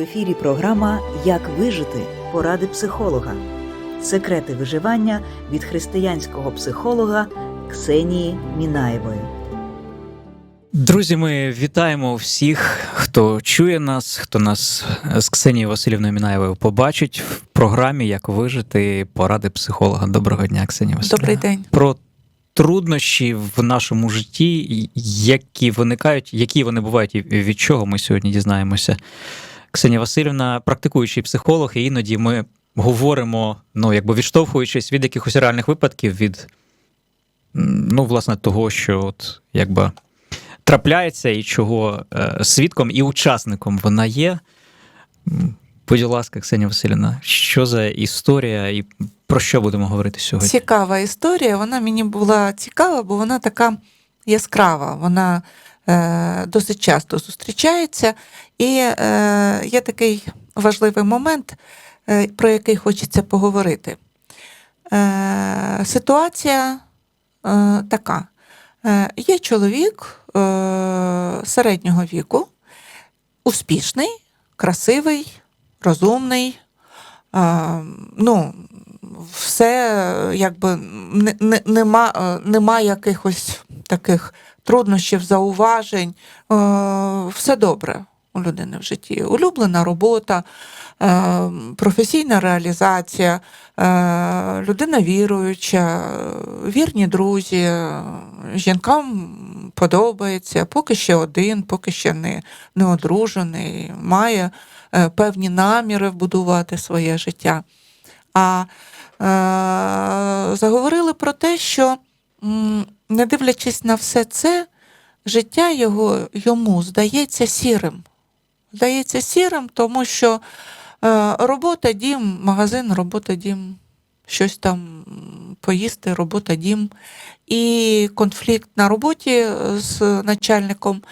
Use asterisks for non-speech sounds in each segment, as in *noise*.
В ефірі програма Як вижити поради психолога. Секрети виживання від християнського психолога Ксенії Мінаєвої. Друзі, ми вітаємо всіх, хто чує нас, хто нас з Ксенією Васильівною Мінаєвою побачить в програмі Як вижити поради психолога. Доброго дня, Ксенія Васильівна. Добрий день. Про труднощі в нашому житті, які виникають, які вони бувають і від чого ми сьогодні дізнаємося. Ксенія Васильівна, практикуючий психолог, і іноді ми говоримо, ну, якби відштовхуючись від якихось реальних випадків, від ну, власне, того, що от, якби трапляється і чого е, свідком і учасником вона є. Будь ласка, Ксенія Васильівна, що за історія і про що будемо говорити сьогодні? Цікава історія. Вона мені була цікава, бо вона така яскрава. Вона досить часто зустрічається. І е, є такий важливий момент, е, про який хочеться поговорити. Е, ситуація е, така: е, є чоловік е, середнього віку, успішний, красивий, розумний. Е, ну, все якби не, не, нема, е, нема якихось таких труднощів, зауважень. Е, Все добре у людини в житті. Улюблена робота, е, професійна реалізація, е, людина віруюча, вірні друзі, жінкам подобається, поки ще один, поки ще не, не одружений, має певні наміри вбудувати своє життя. А е, заговорили про те, що, не дивлячись на все це, життя його йому здається сірим. Здається сірим, тому що е, робота, дім, магазин, робота, дім, щось там поїсти, робота, дім, і конфлікт на роботі з начальником.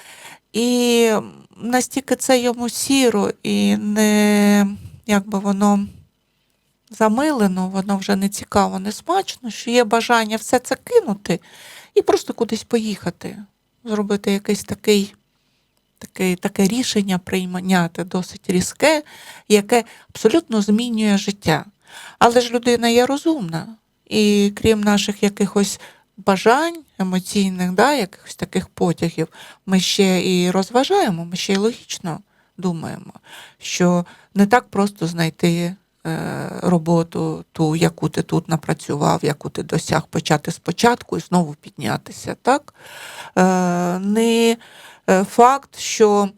І настільки це йому сіро і не якби воно замилено, воно вже не цікаво, не смачно, що є бажання все це кинути і просто кудись поїхати, зробити якийсь такий, такий, таке рішення прийняти досить різке, яке абсолютно змінює життя. Але ж людина є розумна, і крім наших якихось бажань емоційних, да, якихось таких потягів, ми ще і розважаємо, ми ще й логічно думаємо, що не так просто знайти роботу, ту, яку ти тут напрацював, яку ти досяг почати спочатку і знову піднятися. Так? Е, Не е, факт, що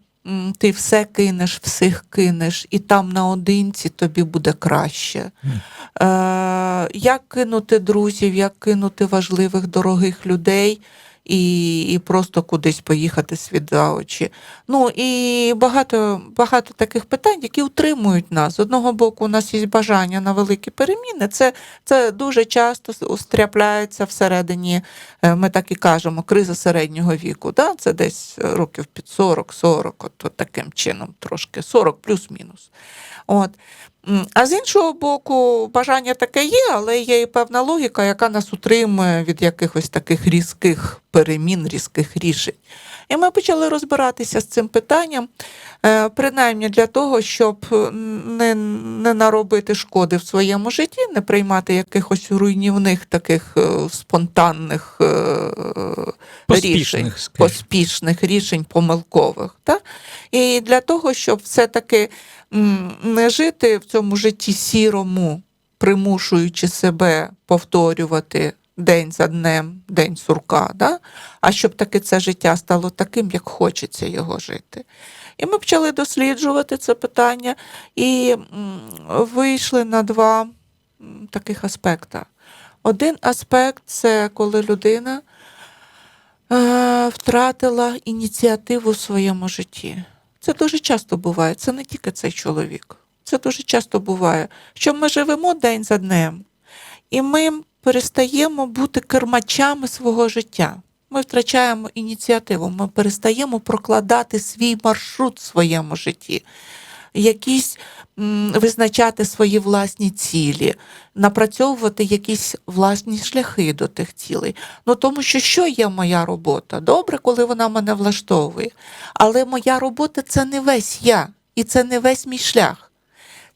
ти все кинеш, всіх кинеш, і там наодинці тобі буде краще. Е, Як кинути друзів, як кинути важливих, дорогих людей. І, і просто кудись поїхати світ за очі. Ну і багато, багато таких питань, які утримують нас. З одного боку, у нас є бажання на великі переміни. Це, це дуже часто устряпляється всередині, е, ми так і кажемо, криза середнього віку. Да? Це десь років під 40-40, от, от таким чином, трошки 40 плюс-мінус. От. А з іншого боку, бажання таке є, але є і певна логіка, яка нас утримує від якихось таких різких перемін, різких рішень. І ми почали розбиратися з цим питанням, е, принаймні для того, щоб не, не наробити шкоди в своєму житті, не приймати якихось руйнівних таких е, спонтанних е, рішень Поспішних, скажімо. поспішних рішень помилкових. Та? І для того, щоб все-таки не жити в цьому житті сірому, примушуючи себе повторювати день за днем, день сурка, да? а щоб таки це життя стало таким, як хочеться його жити. І ми почали досліджувати це питання і вийшли на два таких аспекта. Один аспект це коли людина е, втратила ініціативу в своєму житті. Це дуже часто буває, це не тільки цей чоловік. Це дуже часто буває, що ми живемо день за днем, і ми перестаємо бути кермачами свого життя. Ми втрачаємо ініціативу, ми перестаємо прокладати свій маршрут в своєму житті, якісь м, визначати свої власні цілі, напрацьовувати якісь власні шляхи до тих цілей. Ну тому що що є моя робота? Добре, коли вона мене влаштовує. Але моя робота це не весь я. І це не весь мій шлях.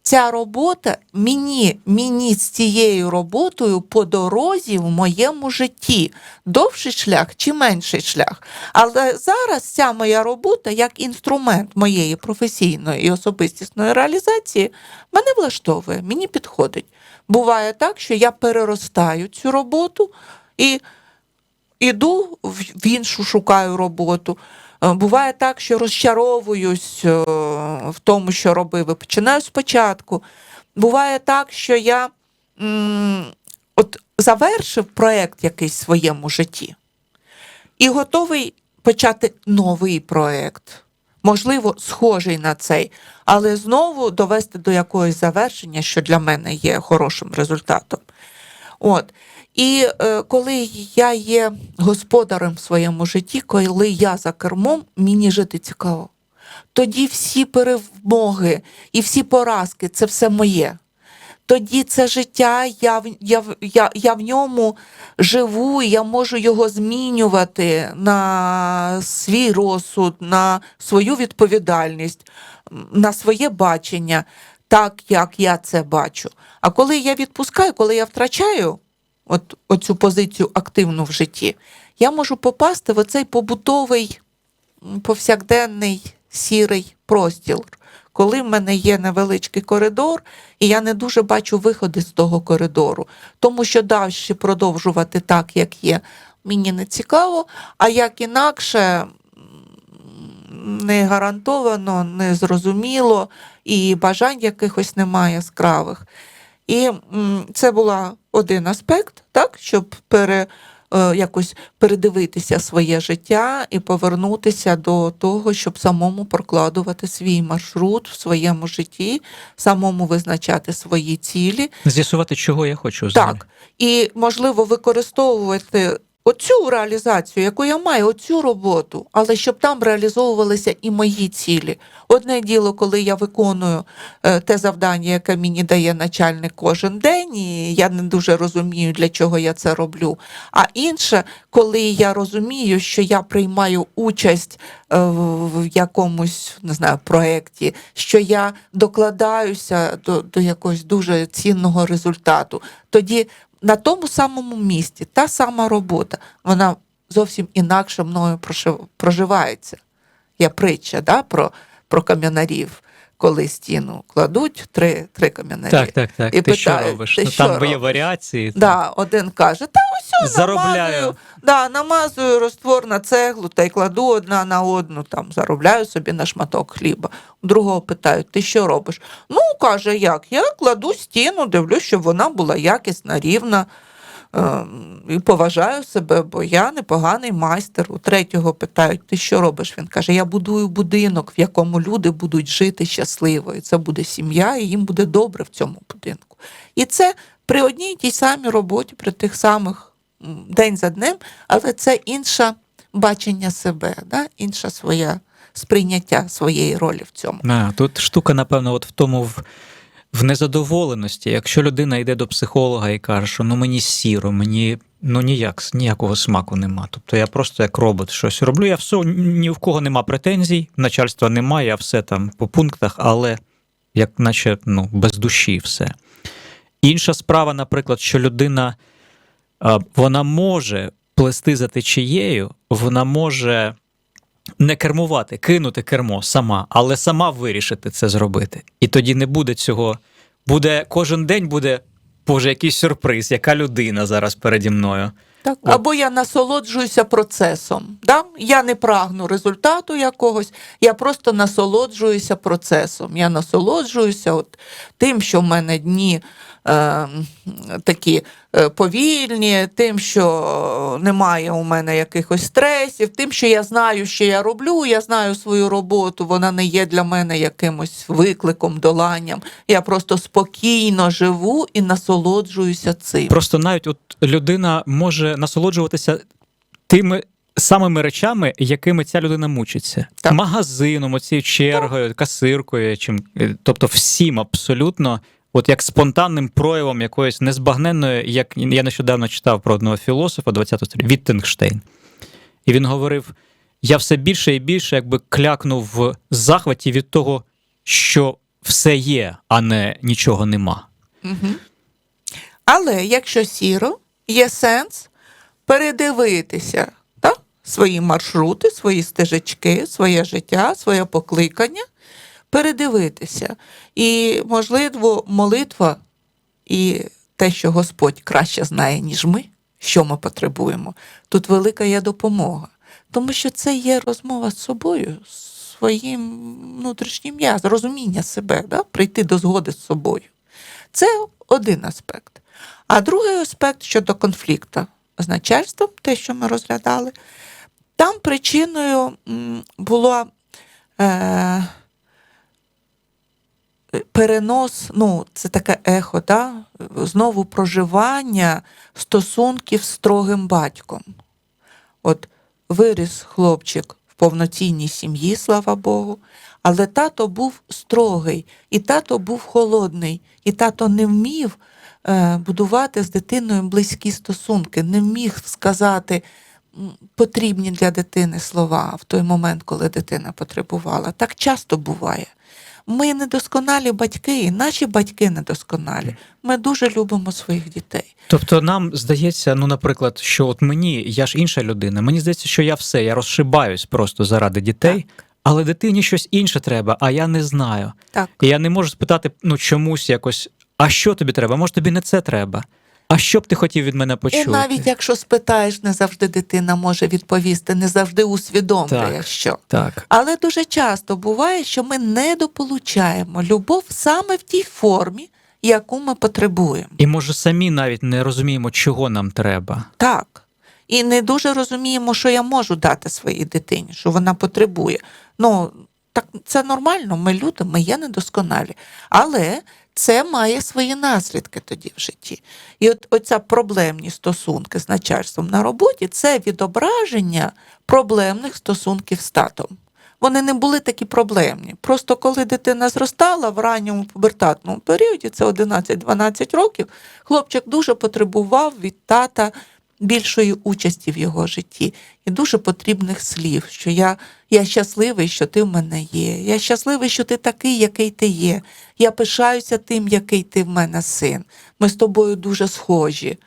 Ця робота мені, мені з цією роботою по дорозі в моєму житті. Довший шлях чи менший шлях. Але зараз ця моя робота як інструмент моєї професійної і особистісної реалізації мене влаштовує, мені підходить. Буває так, що я переростаю цю роботу і іду в іншу шукаю роботу. Е, Буває так, що розчаровуюсь е, в тому, що робив, і починаю спочатку. Буває так, що я от завершив проєкт якийсь в своєму житті і готовий почати новий проєкт. Можливо, схожий на цей, але знову довести до якогось завершення, що для мене є хорошим результатом. От. І е, коли я є господарем в своєму житті, коли я за кермом, мені жити цікаво. Тоді всі перемоги і всі поразки це все моє. Тоді це життя, я, я, я, я в ньому живу, я можу його змінювати на свій розсуд, на свою відповідальність, на своє бачення, так як я це бачу. А коли я відпускаю, коли я втрачаю от, оцю позицію активну в житті, я можу попасти в оцей побутовий, повсякденний сірий простір, коли в мене є невеличкий коридор, і я не дуже бачу виходи з того коридору, тому що далі продовжувати так, як є, мені не цікаво, а як інакше. Не гарантовано, не зрозуміло, і бажань якихось немає яскравих. І це була один аспект, так, щоб пере, е, якось передивитися своє життя і повернутися до того, щоб самому прокладувати свій маршрут в своєму житті, самому визначати свої цілі. З'ясувати, чого я хочу. Так, і можливо використовувати оцю реалізацію, яку я маю, оцю роботу, але щоб там реалізовувалися і мої цілі. Одне діло, коли я виконую е, те завдання, яке мені дає начальник кожен день, і я не дуже розумію, для чого я це роблю. А інше, коли я розумію, що я приймаю участь е, в якомусь не знаю, проєкті, що я докладаюся до, до якогось дуже цінного результату, тоді на тому самому місці. Та сама робота, вона зовсім інакше мною проживається. Є притча да, про, про кам'янарів, коли стіну кладуть три, три кам'янарі. Так, так, так. І ти що робиш? ти ну, що там є варіації. Да, один каже, та ось Заробляю. намазую, да, намазую роствор на цеглу та й кладу одна на одну, там заробляю собі на шматок хліба. Другого питають, ти що робиш? Ну, каже, як? Я кладу стіну, дивлюсь, щоб вона була якісна, рівна. Ем, І поважаю себе, бо я непоганий майстер. У третього питають, ти що робиш? Він каже: Я будую будинок, в якому люди будуть жити щасливо. І це буде сім'я, і їм буде добре в цьому будинку. І це при одній і тій самій роботі, при тих самих день за днем, але це інше бачення себе, да? інше своє сприйняття своєї ролі в цьому. А, тут штука, напевно, от в тому в, в незадоволеності. Якщо людина йде до психолога і каже, що ну мені сіро, мені ну ніяк, ніякого смаку нема. Тобто я просто як робот щось роблю. Я все, ні в кого нема претензій, начальства немає, я все там по пунктах, але як наче ну, без душі все. Інша справа, наприклад, що людина вона може плести за течією, вона може не кермувати, кинути кермо сама, але сама вирішити це зробити. І тоді не буде цього. Буде кожен день буде, боже, якийсь сюрприз, яка людина зараз переді мною. Так, От. або я насолоджуюся процесом. Да? Я не прагну результату якогось, я просто насолоджуюся процесом. Я насолоджуюся от тим, що в мене дні е, такі е, повільні, тим, що немає у мене якихось стресів, тим, що я знаю, що я роблю, я знаю свою роботу, вона не є для мене якимось викликом, доланням. Я просто спокійно живу і насолоджуюся цим. Просто навіть от людина може насолоджуватися тими самими речами, якими ця людина мучиться. Так. Магазином, оцією чергою, касиркою, чим, е, тобто всім абсолютно. От як спонтанним проявом якоїсь незбагненної, як я нещодавно читав про одного філософа 20 століття, Віттенгштейн. І він говорив: я все більше і більше якби клякнув в захваті від того, що все є, а не нічого нема. Угу. Але якщо сіро, є сенс передивитися так? свої маршрути, свої стежечки, своє життя, своє покликання, передивитися. І, можливо, молитва і те, що Господь краще знає, ніж ми, що ми потребуємо, тут велика є допомога. Тому що це є розмова з собою, своїм внутрішнім я, розуміння себе, да? прийти до згоди з собою. Це один аспект. А другий аспект щодо конфлікту з начальством, те, що ми розглядали, там причиною м, було е, перенос, ну, це таке ехо, да? знову проживання стосунків з строгим батьком. От виріс хлопчик в повноцінній сім'ї, слава Богу, але тато був строгий, і тато був холодний, і тато не вмів е, будувати з дитиною близькі стосунки, не вміг сказати потрібні для дитини слова в той момент, коли дитина потребувала. Так часто буває. Ми недосконалі батьки, і наші батьки недосконалі. Ми дуже любимо своїх дітей. Тобто нам здається, ну, наприклад, що от мені, я ж інша людина, мені здається, що я все, я розшибаюсь просто заради дітей, але дитині щось інше треба, а я не знаю. Так. І я не можу спитати ну, чомусь якось, а що тобі треба? Може, тобі не це треба? А що б ти хотів від мене почути? І навіть якщо спитаєш, не завжди дитина може відповісти, не завжди усвідомлює, Так. що. Так. Але дуже часто буває, що ми недополучаємо любов саме в тій формі, яку ми потребуємо. І може самі навіть не розуміємо, чого нам треба. Так. І не дуже розуміємо, що я можу дати своїй дитині, що вона потребує. Ну, так це нормально, ми люди, ми є недосконалі. Але це має свої наслідки тоді в житті. І от оця проблемні стосунки з начальством на роботі це відображення проблемних стосунків з татом. Вони не були такі проблемні. Просто коли дитина зростала в ранньому пубертатному періоді, це 11-12 років, хлопчик дуже потребував від тата більшої участі в його житті і дуже потрібних слів, що я, я щасливий, що ти в мене є. Я щасливий, що ти такий, який ти є. Я пишаюся тим, який ти в мене син. Ми з тобою дуже схожі.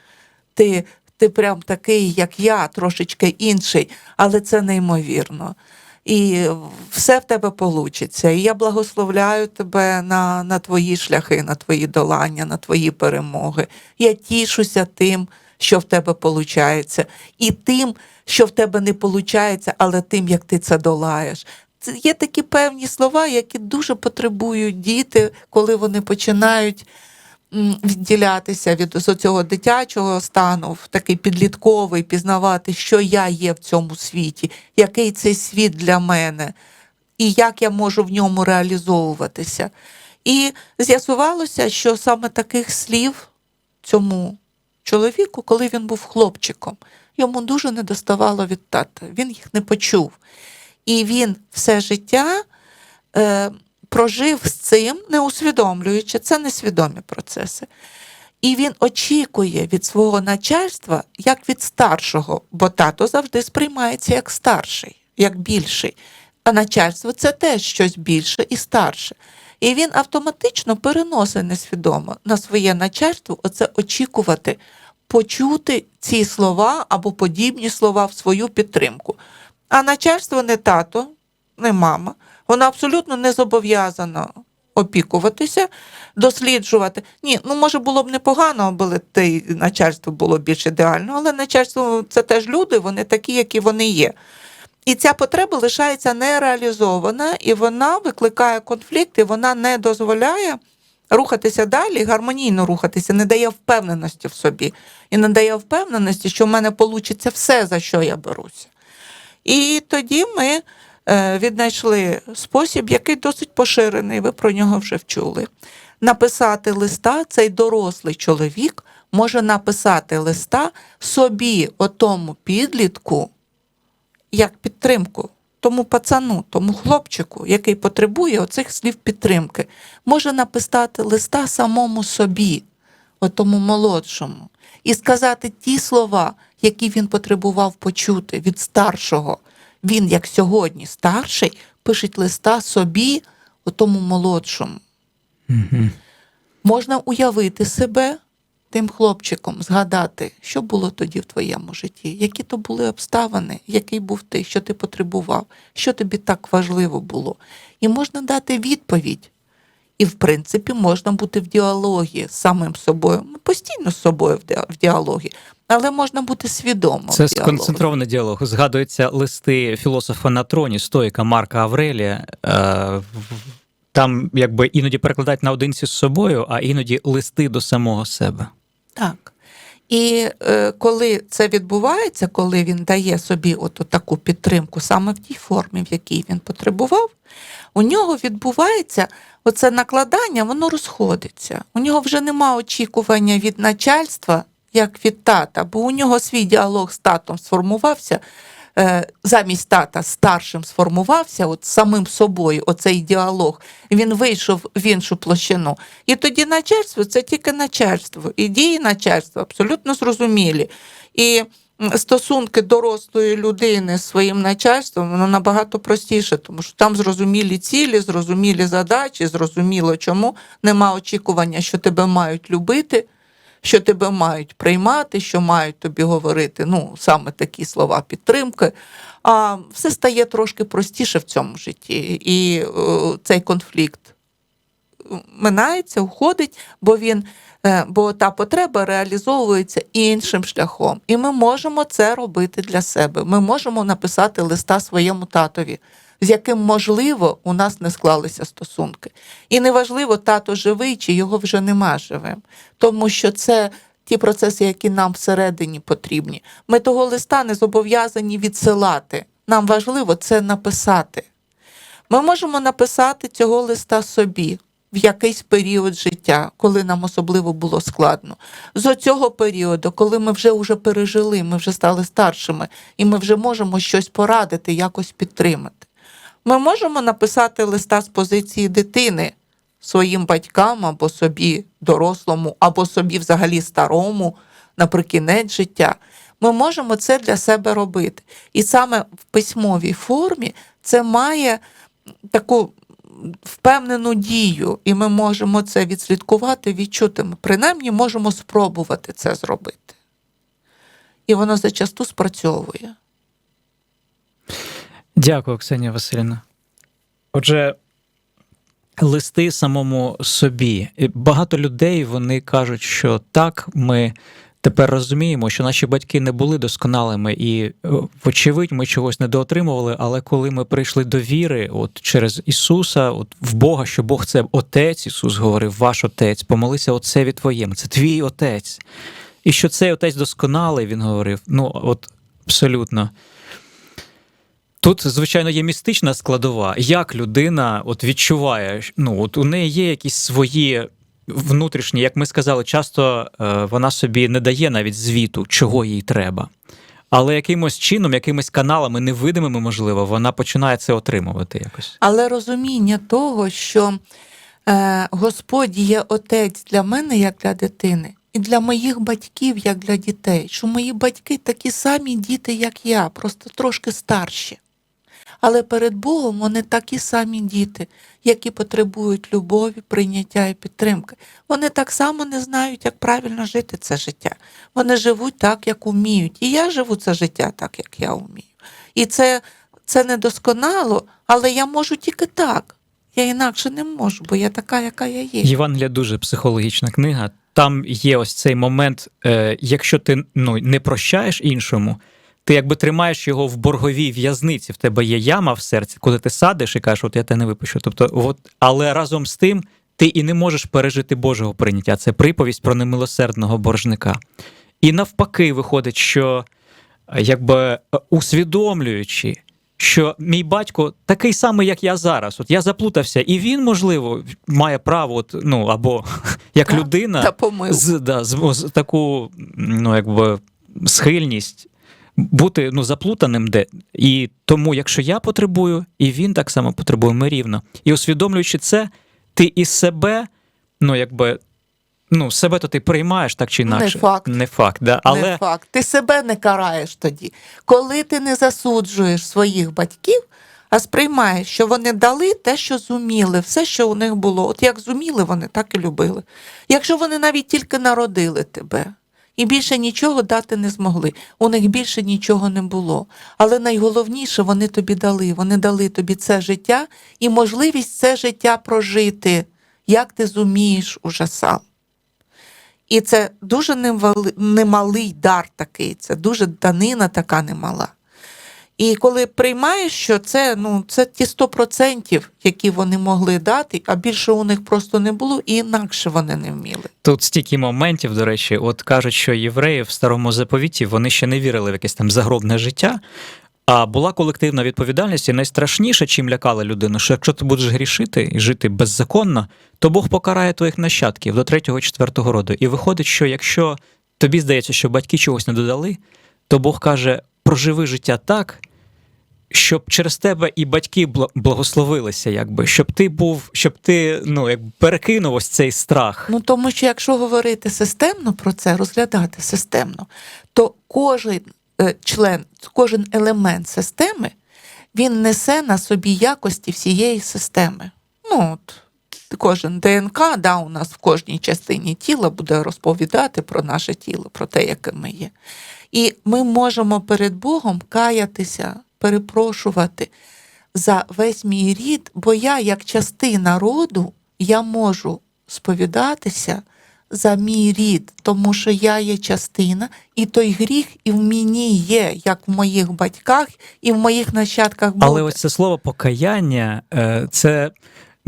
Ти, ти прям такий, як я, трошечки інший, але це неймовірно. І все в тебе получиться. І я благословляю тебе на, на твої шляхи, на твої долання, на твої перемоги. Я тішуся тим, що в тебе виходить, і тим, що в тебе не виходить, але тим, як ти це долаєш. Це є такі певні слова, які дуже потребують діти, коли вони починають відділятися від цього дитячого стану в такий підлітковий, пізнавати, що я є в цьому світі, який цей світ для мене, і як я можу в ньому реалізовуватися. І з'ясувалося, що саме таких слів цьому чоловіку, коли він був хлопчиком, йому дуже не доставало від тата. Він їх не почув. І він все життя е, прожив з цим, не усвідомлюючи, це несвідомі процеси. І він очікує від свого начальства як від старшого, бо тато завжди сприймається як старший, як більший. А начальство це теж щось більше і старше. І він автоматично переносить несвідомо на своє начальство оце очікувати, почути ці слова або подібні слова в свою підтримку. А начальство не тато, не мама, воно абсолютно не зобов'язано опікуватися, досліджувати. Ні, ну може було б непогано, аби те начальство було більш ідеально, але начальство це теж люди, вони такі, які вони є. І ця потреба лишається нереалізована, і вона викликає конфлікт, і вона не дозволяє рухатися далі, гармонійно рухатися, не дає впевненості в собі. І не дає впевненості, що в мене вийде все, за що я беруся. І тоді ми е, віднайшли спосіб, який досить поширений, ви про нього вже вчули. Написати листа, цей дорослий чоловік може написати листа собі, отому підлітку, як підтримку тому пацану, тому хлопчику, який потребує оцих слів підтримки, може написати листа самому собі, отому молодшому, і сказати ті слова, які він потребував почути від старшого. Він, як сьогодні, старший, пише листа собі, тому молодшому. Угу. Можна уявити себе тим хлопчиком, згадати, що було тоді в твоєму житті, які то були обставини, який був ти, що ти потребував, що тобі так важливо було. І можна дати відповідь. І, в принципі, можна бути в діалогі з самим собою. Ми постійно з собою в діалогі, але можна бути свідомо. Це сконцентрований діалог. Згадуються листи філософа на троні, стоїка Марка Аврелія. Е, Там якби іноді перекладають наодинці з собою, а іноді листи до самого себе. Так. І е, коли це відбувається, коли він дає собі от таку підтримку саме в тій формі, в якій він потребував, у нього відбувається оце накладання, воно розходиться. У нього вже нема очікування від начальства, як від тата, бо у нього свій діалог з татом сформувався. Е, Замість тата старшим сформувався, от самим собою, оцей діалог, він вийшов в іншу площину. І тоді начальство це тільки начальство. І дії начальства абсолютно зрозумілі. І стосунки дорослої людини з своїм начальством воно набагато простіше, тому що там зрозумілі цілі, зрозумілі задачі, зрозуміло, чому нема очікування, що тебе мають любити. Що тебе мають приймати, що мають тобі говорити, ну саме такі слова підтримки. А все стає трошки простіше в цьому житті. І е, цей конфлікт минається, уходить, бо він, е, бо та потреба реалізовується іншим шляхом. І ми можемо це робити для себе. Ми можемо написати листа своєму татові, з яким, можливо, у нас не склалися стосунки. І неважливо, тато живий чи його вже нема живим, тому що це. Ті процеси, які нам всередині потрібні. Ми того листа не зобов'язані відсилати. Нам важливо це написати. Ми можемо написати цього листа собі в якийсь період життя, коли нам особливо було складно. З оцього періоду, коли ми вже вже пережили, ми вже стали старшими, і ми вже можемо щось порадити, якось підтримати. Ми можемо написати листа з позиції дитини своїм батькам або собі дорослому, або собі взагалі старому наприкінець життя. Ми можемо це для себе робити. І саме в письмовій формі це має таку впевнену дію, і ми можемо це відслідкувати, відчути. Ми принаймні можемо спробувати це зробити. І воно зачасту спрацьовує. Дякую, Ксенія Васильівна. Отже, листи самому собі. Багато людей вони кажуть, що так, ми тепер розуміємо, що наші батьки не були досконалими, і, е, вочевидь, ми чогось недоотримували, але коли ми прийшли до віри, от через Ісуса, от в Бога, що Бог це Отець, Ісус говорив, ваш Отець, помолися Отцеві Твоєму, це твій Отець. І що цей Отець досконалий, він говорив. Ну, от абсолютно. Тут, звичайно, є містична складова, як людина от відчуває, ну от у неї є якісь свої внутрішні, як ми сказали, часто е, вона собі не дає навіть звіту, чого їй треба. Але якимось чином, якимись каналами, невидимими, можливо, вона починає це отримувати якось. Але розуміння того, що е, Господь є отець для мене, як для дитини, і для моїх батьків, як для дітей, що мої батьки такі самі діти, як я, просто трошки старші. Але перед Богом вони такі самі діти, які потребують любові, прийняття і підтримки. Вони так само не знають, як правильно жити це життя. Вони живуть так, як уміють. І я живу це життя так, як я вмію. І це, це недосконало, але я можу тільки так. Я інакше не можу, бо я така, яка я є. Євангелія дуже психологічна книга. Там є ось цей момент, е, якщо ти ну, не прощаєш іншому, ти якби тримаєш його в борговій в'язниці, в тебе є яма в серці, коли ти садиш і кажеш, от я тебе не випущу. Тобто, от, але разом з тим ти і не можеш пережити Божого прийняття. Це приповість про немилосердного боржника. І навпаки, виходить, що е, якби е, усвідомлюючи, що мій батько такий самий, як я зараз. От я заплутався, і він, можливо, має право, от, ну або *laughs* як людина Та з, да, з, з таку ну, якби, схильність бути ну, заплутаним де. І тому, якщо я потребую, і він так само потребує, ми рівно. І усвідомлюючи це, ти і себе, ну якби. Ну, себе то ти приймаєш так чи Не факт. Не факт, да. Але Не факт. Ти себе не караєш тоді. Коли ти не засуджуєш своїх батьків, а сприймаєш, що вони дали те, що зуміли, все, що у них було. От як зуміли, вони так і любили. Якщо вони навіть тільки народили тебе. І більше нічого дати не змогли. У них більше нічого не було. Але найголовніше вони тобі дали. Вони дали тобі це життя і можливість це життя прожити, як ти зумієш уже сам. І це дуже немалий дар такий, це дуже данина така немала. І коли приймаєш, що це, ну, це ті 100%, які вони могли дати, а більше у них просто не було, і інакше вони не вміли. Тут стільки моментів, до речі, от кажуть, що євреї в старому заповіті вони ще не вірили в якесь там загробне життя. А була колективна відповідальність, і найстрашніше, чим лякали людину, що якщо ти будеш грішити і жити беззаконно, то Бог покарає твоїх нащадків до третього, четвертого роду. І виходить, що якщо тобі здається, що батьки чогось не додали, то Бог каже: проживи життя так, щоб через тебе і батьки бла- благословилися, якби, щоб ти був, щоб ти ну, як перекинув ось цей страх. Ну тому що якщо говорити системно про це, розглядати системно, то кожен е, член, кожен елемент системи він несе на собі якості всієї системи. Ну, от, кожен ДНК да, у нас в кожній частині тіла буде розповідати про наше тіло, про те, яке ми є. І ми можемо перед Богом каятися, перепрошувати за весь мій рід, бо я, як частина роду, я можу сповідатися за мій рід, тому що я є частина, і той гріх і в мені є, як в моїх батьках, і в моїх нащадках буде. Але ось це слово покаяння, е, це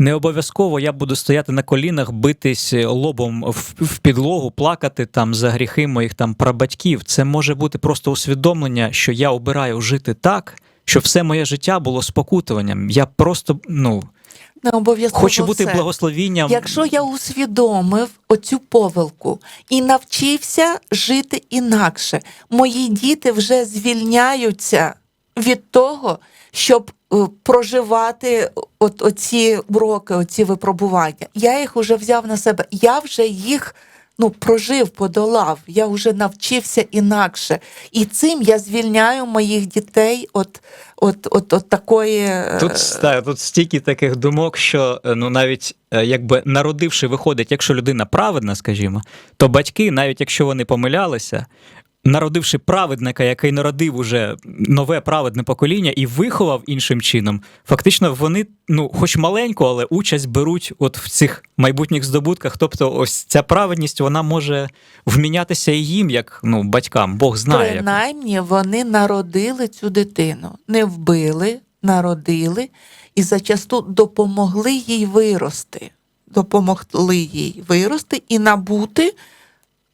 не обов'язково я буду стояти на колінах, битись лобом в, підлогу, плакати там за гріхи моїх там прабатьків. Це може бути просто усвідомлення, що я обираю жити так, щоб все моє життя було спокутуванням. Я просто ну не обов'язково хочу бути все. благословінням. Якщо я усвідомив оцю повелку і навчився жити інакше, мої діти вже звільняються від того, щоб е, проживати от оці уроки, оці випробування. Я їх вже взяв на себе. Я вже їх ну, прожив, подолав. Я вже навчився інакше. І цим я звільняю моїх дітей от, от, от, от такої. е, Тут, та, тут стільки таких думок, що е, ну навіть е, якби народивши, виходить, якщо людина праведна, скажімо, то батьки, навіть якщо вони помилялися, народивши праведника, який народив уже нове праведне покоління і виховав іншим чином, фактично вони, ну, хоч маленьку, але участь беруть от в цих майбутніх здобутках. Тобто, ось ця праведність вона може вмінятися і їм, як ну, батькам. Бог знає. Як. Принаймні вони народили цю дитину, не вбили, народили і зачасту допомогли їй вирости. Допомогли їй вирости і набути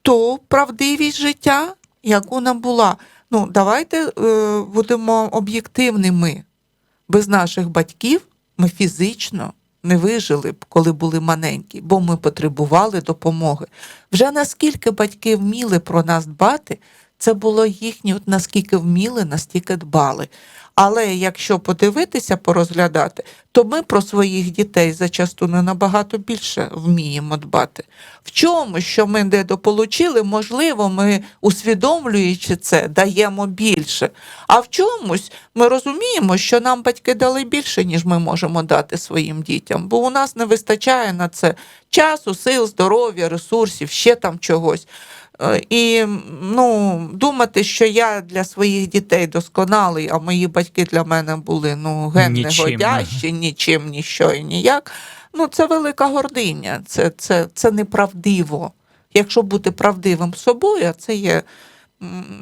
ту правдивість життя, яку вона була. Ну, давайте е, будемо об'єктивними. Без наших батьків ми фізично не вижили б, коли були маленькі, бо ми потребували допомоги. Вже наскільки батьки вміли про нас дбати, це було їхнє, от наскільки вміли, настільки дбали. Але якщо подивитися, порозглядати, то ми про своїх дітей зачасту не набагато більше вміємо дбати. В чому, що ми недополучили, можливо, ми, усвідомлюючи це, даємо більше. А в чомусь ми розуміємо, що нам батьки дали більше, ніж ми можемо дати своїм дітям, бо у нас не вистачає на це часу, сил, здоров'я, ресурсів, ще там чогось. Е, І ну, думати, що я для своїх дітей досконалий, а мої батьки для мене були ну, ген негодящі, нічим, ніщо і ніяк. Ну, це велика гординя, це, це, це неправдиво. Якщо бути правдивим з собою, а це є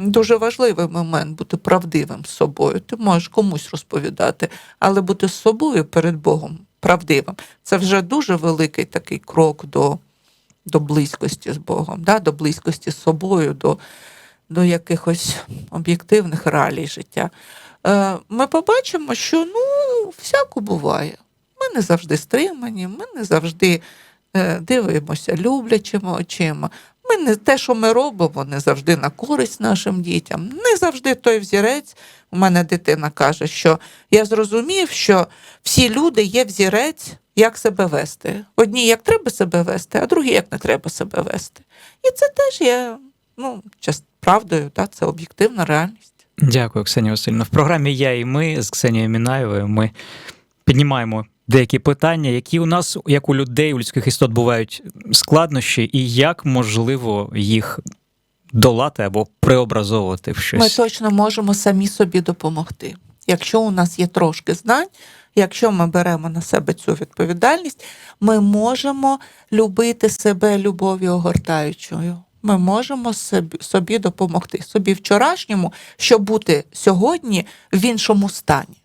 дуже важливий момент бути правдивим з собою. Ти можеш комусь розповідати, але бути з собою перед Богом правдивим це вже дуже великий такий крок до, до близькості з Богом, да? до близькості з собою, до, до якихось об'єктивних реалій життя. Е, Ми побачимо, що ну, всяко буває. Ми не завжди стримані, ми не завжди е, дивимося люблячими очима. Ми не те, що ми робимо, не завжди на користь нашим дітям. Не завжди той взірець. У мене дитина каже, що я зрозумів, що всі люди є взірець, як себе вести. Одні як треба себе вести, а другі як не треба себе вести. І це теж є ну, правдою, та, це об'єктивна реальність. Дякую, Ксенія Васильівна. В програмі Я і ми з Ксенією Мінаєвою ми піднімаємо деякі питання, які у нас, як у людей, у людських істот, бувають складнощі, і як можливо їх долати або преобразовувати в щось. Ми точно можемо самі собі допомогти. Якщо у нас є трошки знань, якщо ми беремо на себе цю відповідальність, ми можемо любити себе любов'ю огортаючою. Ми можемо собі, собі допомогти, собі вчорашньому, щоб бути сьогодні в іншому стані.